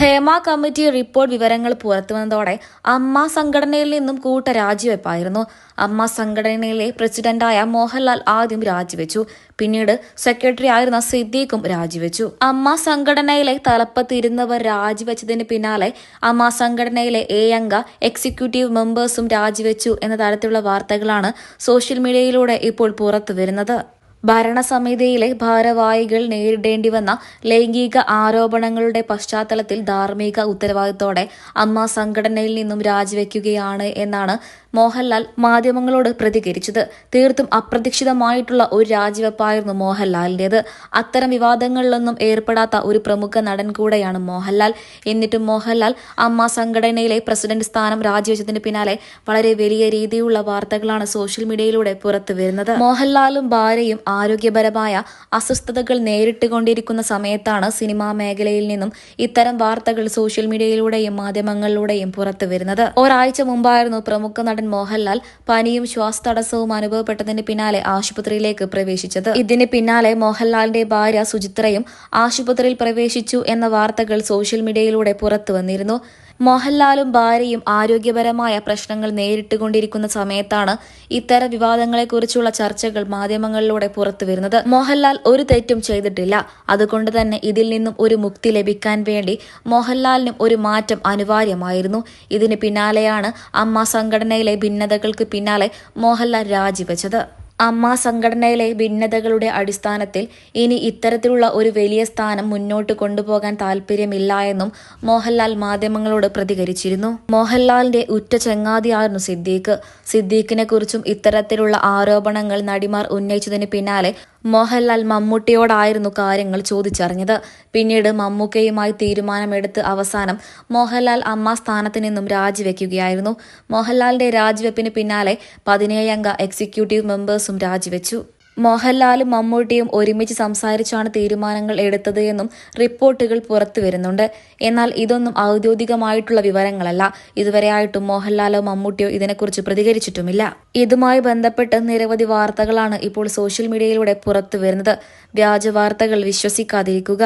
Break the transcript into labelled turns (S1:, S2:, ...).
S1: Hema committee report വിവരങ്ങൾ പുറത്തുവന്നതോടെ അമ്മ സംഘടനയിൽ നിന്നും കൂട്ട രാജിവെപ്പായിരുന്നു. അമ്മ സംഘടനയിലെ പ്രസിഡന്റായ മോഹൻലാൽ ആദ്യം രാജിവെച്ചു. പിന്നീട് സെക്രട്ടറി ആയിരുന്ന സിദ്ദീഖും രാജിവെച്ചു. അമ്മ സംഘടനയിലെ തലപ്പത്തിരുന്നവർ രാജിവെച്ചതിന് പിന്നാലെ അമ്മ സംഘടനയിലെ എ അംഗ എക്സിക്യൂട്ടീവ് മെമ്പേഴ്സും രാജിവെച്ചു എന്ന തരത്തിലുള്ള വാർത്തകളാണ് സോഷ്യൽ മീഡിയയിലൂടെ ഇപ്പോൾ പുറത്തുവരുന്നത്. ഭരണസമിതിയിലെ ഭാരവാഹികൾ നേരിടേണ്ടി വന്ന ലൈംഗിക ആരോപണങ്ങളുടെ പശ്ചാത്തലത്തിൽ ധാർമ്മിക ഉത്തരവാദിത്തോടെ അമ്മ സംഘടനയിൽ നിന്നും രാജിവെക്കുകയാണ് എന്നാണ് മോഹൻലാൽ മാധ്യമങ്ങളോട് പ്രതികരിച്ചത്. തീർത്തും അപ്രതീക്ഷിതമായിട്ടുള്ള ഒരു രാജിവെപ്പായിരുന്നു മോഹൻലാലിന്റേത് അത്തരം വിവാദങ്ങളിലൊന്നും ഏർപ്പെടാത്ത ഒരു പ്രമുഖ നടൻ കൂടെയാണ് മോഹൻലാൽ. എന്നിട്ടും മോഹൻലാൽ അമ്മ സംഘടനയിലെ പ്രസിഡന്റ് സ്ഥാനം രാജിവെച്ചതിന് പിന്നാലെ വളരെ വലിയ രീതിയിലുള്ള വാർത്തകളാണ് സോഷ്യൽ മീഡിയയിലൂടെ പുറത്തു വരുന്നത് മോഹൻലാലും ഭാര്യയും ആരോഗ്യപരമായ അസ്വസ്ഥതകൾ നേരിട്ടുകൊണ്ടിരിക്കുന്ന സമയത്താണ് സിനിമാ മേഖലയിൽ നിന്നും ഇത്തരം വാർത്തകൾ സോഷ്യൽ മീഡിയയിലൂടെയും മാധ്യമങ്ങളിലൂടെയും പുറത്തു വരുന്നത്. ഒരാഴ്ച മുമ്പായിരുന്നു പ്രമുഖ നടൻ മോഹൻലാൽ പനിയും ശ്വാസതടസ്സവും അനുഭവപ്പെട്ടതിന് പിന്നാലെ ആശുപത്രിയിലേക്ക് പ്രവേശിച്ചത്. ഇതിന് പിന്നാലെ മോഹൻലാലിന്റെ ഭാര്യ സുചിത്രയും ആശുപത്രിയിൽ പ്രവേശിച്ചു എന്ന വാർത്തകൾ സോഷ്യൽ മീഡിയയിലൂടെ പുറത്തു വന്നിരുന്നു. മോഹൻലാലും ഭാര്യയും ആരോഗ്യപരമായ പ്രശ്നങ്ങൾ നേരിട്ടുകൊണ്ടിരിക്കുന്ന സമയത്താണ് ഇത്തരം വിവാദങ്ങളെക്കുറിച്ചുള്ള ചർച്ചകൾ മാധ്യമങ്ങളിലൂടെ പുറത്തു വരുന്നത് മോഹൻലാൽ ഒരു തെറ്റും ചെയ്തിട്ടില്ല. അതുകൊണ്ട് തന്നെ ഇതിൽ നിന്നും ഒരു മുക്തി ലഭിക്കാൻ വേണ്ടി മോഹൻലാലിനും ഒരു മാറ്റം അനിവാര്യമായിരുന്നു. ഇതിന് പിന്നാലെയാണ് അമ്മ സംഘടനയിലെ ഭിന്നതകൾക്ക് പിന്നാലെ മോഹൻലാൽ രാജിവെച്ചത്. അമ്മ സംഘടനയിലെ ഭിന്നതകളുടെ അടിസ്ഥാനത്തിൽ ഇനി ഇത്തരത്തിലുള്ള ഒരു വലിയ സ്ഥാനം മുന്നോട്ട് കൊണ്ടുപോകാൻ താല്പര്യമില്ല എന്നും മോഹൻലാൽ മാധ്യമങ്ങളോട് പ്രതികരിച്ചിരുന്നു. മോഹൻലാലിന്റെ ഉറ്റ ചങ്ങാതിയായിരുന്നു സിദ്ദീഖ്. സിദ്ദീഖിനെ കുറിച്ചും ഇത്തരത്തിലുള്ള ആരോപണങ്ങൾ നടിമാർ ഉന്നയിച്ചതിന് പിന്നാലെ മോഹൻലാൽ മമ്മൂട്ടിയോടായിരുന്നു കാര്യങ്ങൾ ചോദിച്ചറിഞ്ഞത്. പിന്നീട് മമ്മൂക്കയുമായി തീരുമാനമെടുത്ത് അവസാനം മോഹൻലാൽ അമ്മ സ്ഥാനത്ത് നിന്നും രാജിവെക്കുകയായിരുന്നു. മോഹൻലാലിന്റെ രാജിവെപ്പിന് പിന്നാലെ പതിനേഴംഗ എക്സിക്യൂട്ടീവ് മെമ്പേഴ്സും രാജിവെച്ചു. മോഹൻലാലും മമ്മൂട്ടിയും ഒരുമിച്ച് സംസാരിച്ചാണ് തീരുമാനങ്ങൾ എടുത്തത് എന്നും റിപ്പോർട്ടുകൾ പുറത്തു വരുന്നുണ്ട്. എന്നാൽ ഇതൊന്നും ഔദ്യോഗികമായിട്ടുള്ള വിവരങ്ങളല്ല. ഇതുവരെയായിട്ടും മോഹൻലാലോ മമ്മൂട്ടിയോ ഇതിനെക്കുറിച്ച് പ്രതികരിച്ചിട്ടുമില്ല. ഇതുമായി ബന്ധപ്പെട്ട് നിരവധി വാർത്തകളാണ് ഇപ്പോൾ സോഷ്യൽ മീഡിയയിലൂടെ പുറത്തു വരുന്നത്. വ്യാജ വാർത്തകൾ വിശ്വസിക്കാതിരിക്കുക.